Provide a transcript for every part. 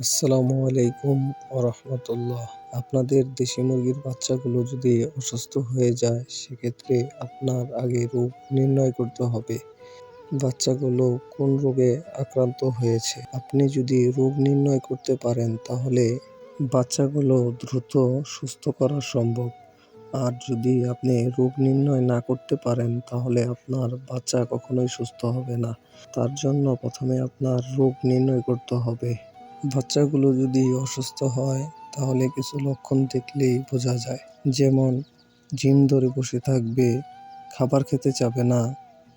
আসসালামু আলাইকুম ওরহমতুল্লাহ। আপনাদের দেশি মুরগির বাচ্চাগুলো যদি অসুস্থ হয়ে যায়, সেক্ষেত্রে আপনার আগে রোগ নির্ণয় করতে হবে। বাচ্চাগুলো কোন রোগে আক্রান্ত হয়েছে? আপনি যদি রোগ নির্ণয় করতে পারেন, তাহলে বাচ্চাগুলো দ্রুত সুস্থ করা সম্ভব। আর যদি আপনি রোগ নির্ণয় না করতে পারেন, তাহলে আপনার বাচ্চা কখনোই সুস্থ হবে না। তার জন্য প্রথমে আপনার রোগ নির্ণয় করতে হবে। বাচ্চাগুলো যদি অসুস্থ হয়, তাহলে কিছু লক্ষণ দেখলেই বোঝা যায়। যেমন, জিম ধরে বসে থাকবে, খাবার খেতে চাবে না,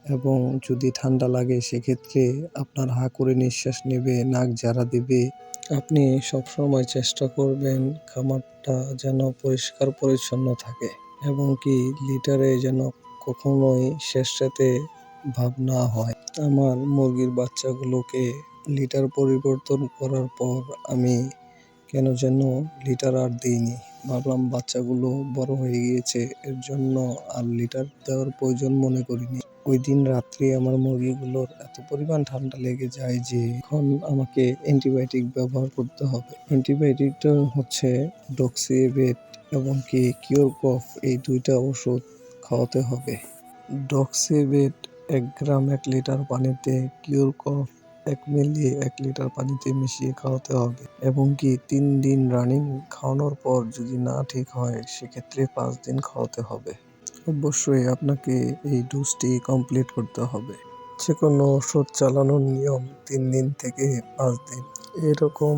এবং যদি ঠান্ডা লাগে, সেক্ষেত্রে আপনার হা করে নিঃশ্বাস নেবে, নাক জারা দেবে। আপনি সবসময় চেষ্টা করবেন খামারটা যেন পরিষ্কার পরিচ্ছন্ন থাকে, এবং কি লিটারে যেন কখনোই শেষরাতে ভাব না হয়। আমার মুরগির বাচ্চাগুলোকে লিটার পরিবর্তন করার পর আমি কেন যেন লিটার আর দিইনি। ভাবলাম বাচ্চাগুলো বড় হয়ে গিয়েছে, এর জন্য আর লিটার দেওয়ার প্রয়োজন মনে করিনি। ওই দিন রাত্রে আমার মুরগিগুলোর এত পরিমাণ ঠান্ডা লেগে যায় যে এখন আমাকে অ্যান্টিবায়োটিক ব্যবহার করতে হবে। অ্যান্টিবায়োটিকটা হচ্ছে ডক্সিবেট এবং কি কিওর কফ, এই দুইটা ওষুধ খাওয়াতে হবে। ডক্সিবেট এক গ্রাম এক লিটার পানিতে কিওর কফ এক মিলি এক লিটার পানিতে মিশিয়ে খাওয়াতে হবে এবং কি তিন দিন রানিং খাওয়ানোর পর যদি না ঠিক হয়, সেক্ষেত্রে পাঁচ দিন খাওয়াতে হবে। অবশ্যই আপনাকে এই ডোজটি কমপ্লিট করতে হবে। যে কোনো ওষুধ চালানোর নিয়ম তিন দিন থেকে পাঁচ দিন। এরকম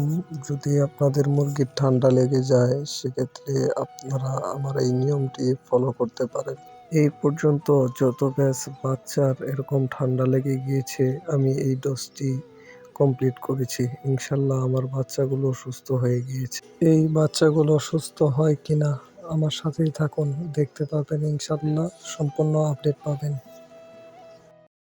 যদি আপনাদের মুরগির ঠান্ডা লেগে যায়, সেক্ষেত্রে আপনারা আমার এই নিয়মটি ফলো করতে পারেন। এই পর্যন্ত যত ব্যাচ বাচ্চার এরকম ঠান্ডা লেগে গিয়েছে, আমি এই ডোজটি কমপ্লিট করেছি। ইনশাল্লাহ আমার বাচ্চাগুলো সুস্থ হয়ে গিয়েছে। এই বাচ্চাগুলো সুস্থ হয় কিনা, আমার সাথেই থাকুন। দেখতে পাবেন ইনশাল্লাহ। সম্পূর্ণ আপডেট পাবেন।